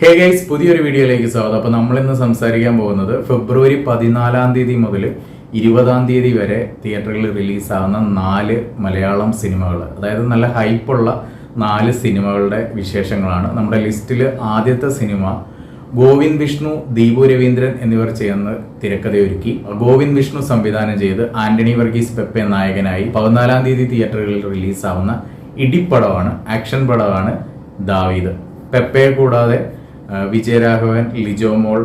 Hey guys പുതിയൊരു വീഡിയോയിലേക്ക് സ്വാഗതം. അപ്പോൾ നമ്മൾ ഇന്ന് സംസാരിക്കാൻ പോകുന്നത് ഫെബ്രുവരി പതിനാലാം തീയതി മുതൽ ഇരുപതാം തീയതി വരെ തിയേറ്ററുകളിൽ റിലീസാവുന്ന നാല് മലയാളം സിനിമകൾ അതായത് നല്ല ഹൈപ്പുള്ള നാല് സിനിമകളുടെ വിശേഷങ്ങളാണ്. നമ്മുടെ ലിസ്റ്റിൽ ആദ്യത്തെ സിനിമ ഗോവിന്ദ് വിഷ്ണു ദീപു രവീന്ദ്രൻ എന്നിവർ ചേർന്ന് തിരക്കഥയൊരുക്കി. ഗോവിന്ദ് വിഷ്ണു സംവിധാനം ചെയ്ത് ആന്റണി വർഗീസ് പെപ്പെ നായകനായി പതിനാലാം തീയതി തിയേറ്ററുകളിൽ റിലീസാവുന്ന ഇടിപ്പടമാണ് ആക്ഷൻ പടമാണ് ദാവീദ്. പെപ്പയെ കൂടാതെ വിജയരാഘവൻ ലിജോ മോൾ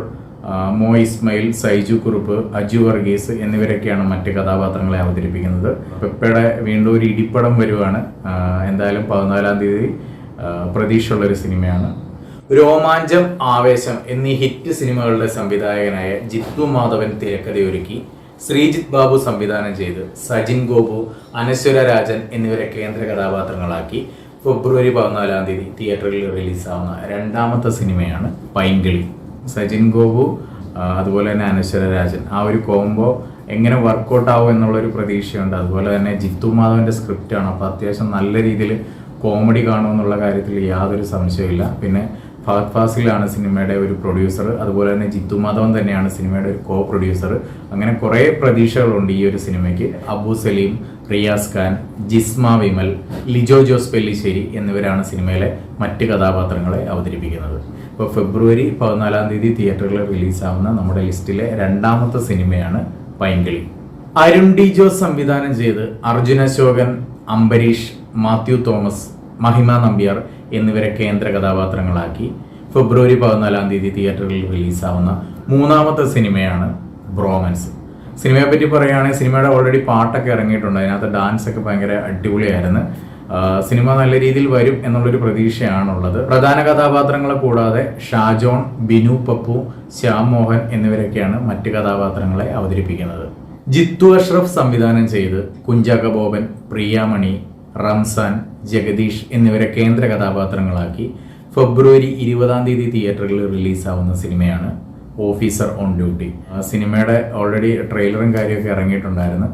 മോ ഇസ്മയിൽ സൈജു കുറുപ്പ് അജു വർഗീസ് എന്നിവരൊക്കെയാണ് മറ്റ് കഥാപാത്രങ്ങളെ അവതരിപ്പിക്കുന്നത്. പെപ്പയുടെ വീണ്ടും ഒരു ഇടിപ്പടം വരുവാണ്. എന്തായാലും പതിനാലാം തീയതി പ്രതീക്ഷയുള്ളൊരു സിനിമയാണ്. രോമാഞ്ചം ആവേശം എന്നീ ഹിറ്റ് സിനിമകളുടെ സംവിധായകനായ ജിത്തു മാധവൻ തിരക്കഥയൊരുക്കി ശ്രീജിത്ത് ബാബു സംവിധാനം ചെയ്ത് സജിൻ ഗോപു അനശ്വര രാജൻ എന്നിവരെ കേന്ദ്ര കഥാപാത്രങ്ങളാക്കി ഫെബ്രുവരി പതിനാലാം തീയതി തിയേറ്ററിൽ റിലീസാവുന്ന രണ്ടാമത്തെ സിനിമയാണ് പൈങ്കിളി. സജിൻ ഗോപു അതുപോലെ തന്നെ അനശ്വര രാജൻ. ആ ഒരു കോംബോ എങ്ങനെ വർക്കൗട്ട് ആവും എന്നുള്ളൊരു പ്രതീക്ഷയുണ്ട്. അതുപോലെ തന്നെ ജിത്തു മാധവന്റെ സ്ക്രിപ്റ്റാണ് അപ്പോൾ അത്യാവശ്യം നല്ല രീതിയിൽ കോമഡി കാണുമെന്നുള്ള കാര്യത്തിൽ യാതൊരു സംശയമില്ല പിന്നെ ഫഹദ് ഫാസിലാണ് സിനിമയുടെ ഒരു പ്രൊഡ്യൂസർ അതുപോലെ തന്നെ ജിത്തു മാധവൻ തന്നെയാണ് സിനിമയുടെ ഒരു കോ പ്രൊഡ്യൂസർ അങ്ങനെ കുറേ പ്രതീക്ഷകളുണ്ട് ഈ ഒരു സിനിമയ്ക്ക്. അബു സലീം റിയാസ് ഖാൻ ജിസ്മ വിമൽ ലിജോ ജോസ് പെല്ലിശ്ശേരി എന്നിവരാണ് സിനിമയിലെ മറ്റ് കഥാപാത്രങ്ങളെ അവതരിപ്പിക്കുന്നത്. ഇപ്പോൾ ഫെബ്രുവരി പതിനാലാം തീയതി തിയേറ്ററിൽ റിലീസാവുന്ന നമ്മുടെ ലിസ്റ്റിലെ രണ്ടാമത്തെ സിനിമയാണ് പൈങ്കിളി. അരുൺ ഡി ജോസ് സംവിധാനം ചെയ്ത് അർജുന അശോകൻ അംബരീഷ് മാത്യു തോമസ് മഹിമ നമ്പ്യാർ എന്നിവരെ കേന്ദ്ര കഥാപാത്രങ്ങളാക്കി ഫെബ്രുവരി പതിനാലാം തീയതി തിയേറ്ററിൽ റിലീസാവുന്ന മൂന്നാമത്തെ സിനിമയാണ് ബ്രോമൻസ്. സിനിമയെ പറ്റി പറയുകയാണെങ്കിൽ സിനിമയുടെ ഓൾറെഡി പാട്ടൊക്കെ ഇറങ്ങിയിട്ടുണ്ട്. അതിനകത്ത് ഡാൻസ് ഒക്കെ ഭയങ്കര അടിപൊളിയായിരുന്നു. സിനിമ നല്ല രീതിയിൽ വരും എന്നുള്ളൊരു പ്രതീക്ഷയാണുള്ളത്. പ്രധാന കഥാപാത്രങ്ങളെ കൂടാതെ ഷാജോൺ ബിനു പപ്പു ശ്യാം മോഹൻ എന്നിവരൊക്കെയാണ് മറ്റ് കഥാപാത്രങ്ങളെ അവതരിപ്പിക്കുന്നത്. ജിത്തു അഷ്റഫ് സംവിധാനം ചെയ്ത് കുഞ്ചാക്ക ബോബൻ പ്രിയാമണി റംസാൻ ജഗദീഷ് എന്നിവരെ കേന്ദ്ര കഥാപാത്രങ്ങളാക്കി. ഫെബ്രുവരി ഇരുപതാം തീയതി തിയേറ്ററുകളിൽ റിലീസാവുന്ന സിനിമയാണ് ഓഫീസർ ഓൺ ഡ്യൂട്ടി. സിനിമയുടെ ഓൾറെഡി ട്രെയിലറും കാര്യമൊക്കെ ഇറങ്ങിയിട്ടുണ്ടായിരുന്നു.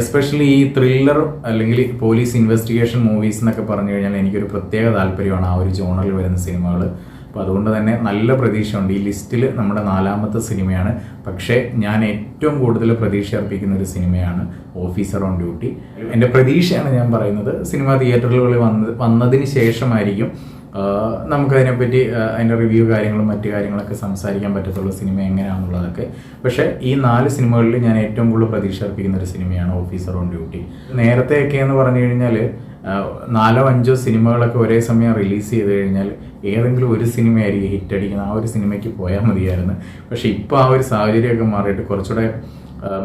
എസ്പെഷ്യലി ഈ ത്രില്ലർ അല്ലെങ്കിൽ പോലീസ് ഇൻവെസ്റ്റിഗേഷൻ മൂവീസ് എന്നൊക്കെ പറഞ്ഞു കഴിഞ്ഞാൽ എനിക്കൊരു പ്രത്യേക താല്പര്യമാണ് ആ ഒരു ജോണറിൽ വരുന്ന സിനിമകൾ അപ്പോൾ അതുകൊണ്ട് തന്നെ നല്ല പ്രതീക്ഷയുണ്ട്. ഈ ലിസ്റ്റിൽ നമ്മുടെ നാലാമത്തെ സിനിമയാണ്. പക്ഷേ ഞാൻ ഏറ്റവും കൂടുതൽ പ്രതീക്ഷ അർപ്പിക്കുന്ന ഒരു സിനിമയാണ് ഓഫീസർ ഓൺ ഡ്യൂട്ടി. എന്റെ പ്രതീക്ഷയാണ് ഞാൻ പറയുന്നത് സിനിമ തിയേറ്ററുകളിൽ വന്ന് വന്നതിന് ശേഷമായിരിക്കും നമുക്കതിനെപ്പറ്റി അതിന്റെ റിവ്യൂ കാര്യങ്ങളും മറ്റു കാര്യങ്ങളൊക്കെ സംസാരിക്കാൻ പറ്റത്തുള്ള സിനിമ എങ്ങനെയാണെന്നുള്ളതൊക്കെ. പക്ഷേ ഈ നാല് സിനിമകളിൽ ഞാൻ ഏറ്റവും കൂടുതൽ പ്രതീക്ഷ അർപ്പിക്കുന്ന ഒരു സിനിമയാണ് ഓഫീസർ ഓൺ ഡ്യൂട്ടി നേരത്തെയൊക്കെ എന്ന് പറഞ്ഞു കഴിഞ്ഞാൽ നാലോ അഞ്ചോ സിനിമകളൊക്കെ ഒരേ സമയം റിലീസ് ചെയ്ത് കഴിഞ്ഞാൽ ഏതെങ്കിലും ഒരു സിനിമയായിരിക്കും ഹിറ്റ് അടിക്കുന്നത്. ആ ഒരു സിനിമയ്ക്ക് പോയാൽ മതിയായിരുന്നു. പക്ഷേ ഇപ്പോൾ ആ ഒരു സാഹചര്യമൊക്കെ മാറിയിട്ട് കുറച്ചുകൂടെ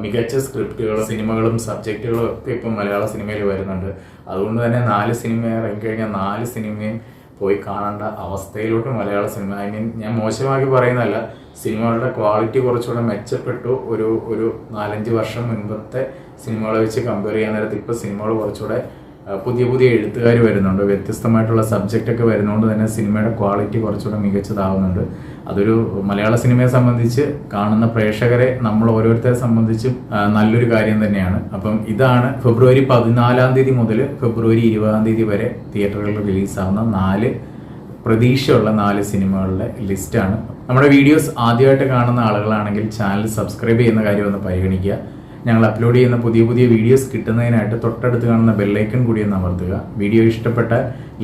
മികച്ച സ്ക്രിപ്റ്റുകളും സിനിമകളും സബ്ജക്റ്റുകളും ഒക്കെ ഇപ്പം മലയാള സിനിമയിൽ വരുന്നുണ്ട്. അതുകൊണ്ട് തന്നെ നാല് സിനിമ ഇറങ്ങിക്കഴിഞ്ഞാൽ നാല് സിനിമയും പോയി കാണേണ്ട അവസ്ഥയിലോട്ട് മലയാള സിനിമ. ഐ മീൻ ഞാൻ മോശമാക്കി പറയുന്നതല്ല. സിനിമകളുടെ ക്വാളിറ്റി കുറച്ചുകൂടെ മെച്ചപ്പെട്ടു. ഒരു ഒരു നാലഞ്ച് വർഷം മുൻപത്തെ സിനിമകളെ വെച്ച് കമ്പയർ ചെയ്യാൻ നേരത്തെ ഇപ്പോൾ സിനിമകൾ കുറച്ചുകൂടെ പുതിയ പുതിയ എഴുത്തുകാർ വരുന്നുണ്ട്. വ്യത്യസ്തമായിട്ടുള്ള സബ്ജക്റ്റ് ഒക്കെ വരുന്നതുകൊണ്ട് തന്നെ സിനിമയുടെ ക്വാളിറ്റി കുറച്ചുകൂടെ മികച്ചതാവുന്നുണ്ട്. അതൊരു മലയാള സിനിമയെ സംബന്ധിച്ച് കാണുന്ന പ്രേക്ഷകരെ നമ്മൾ ഓരോരുത്തരെ സംബന്ധിച്ചും നല്ലൊരു കാര്യം തന്നെയാണ്. അപ്പം ഇതാണ് ഫെബ്രുവരി പതിനാലാം തീയതി മുതൽ ഫെബ്രുവരി ഇരുപതാം തീയതി വരെ തിയേറ്ററുകളിൽ റിലീസാവുന്ന നാല് പ്രതീക്ഷയുള്ള നാല് സിനിമകളുടെ ലിസ്റ്റാണ് നമ്മുടെ വീഡിയോസ് ആദ്യമായിട്ട് കാണുന്ന ആളുകളാണെങ്കിൽ ചാനൽ സബ്സ്ക്രൈബ് ചെയ്യുന്ന കാര്യം ഒന്ന് പരിഗണിക്കുക. ഞങ്ങൾ അപ്ലോഡ് ചെയ്യുന്ന പുതിയ പുതിയ വീഡിയോസ് കിട്ടുന്നതിനായിട്ട് തൊട്ടടുത്ത് കാണുന്ന ബെല്ലൈക്കൺ കൂടി ഒന്ന് അമർത്തുക. വീഡിയോ ഇഷ്ടപ്പെട്ട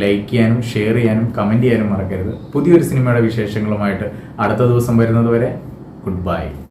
ലൈക്ക് ചെയ്യാനും ഷെയർ ചെയ്യാനും കമന്റ് ചെയ്യാനും മറക്കരുത്. പുതിയൊരു സിനിമയുടെ വിശേഷങ്ങളുമായിട്ട് അടുത്ത ദിവസം വരുന്നതുവരെ ഗുഡ് ബൈ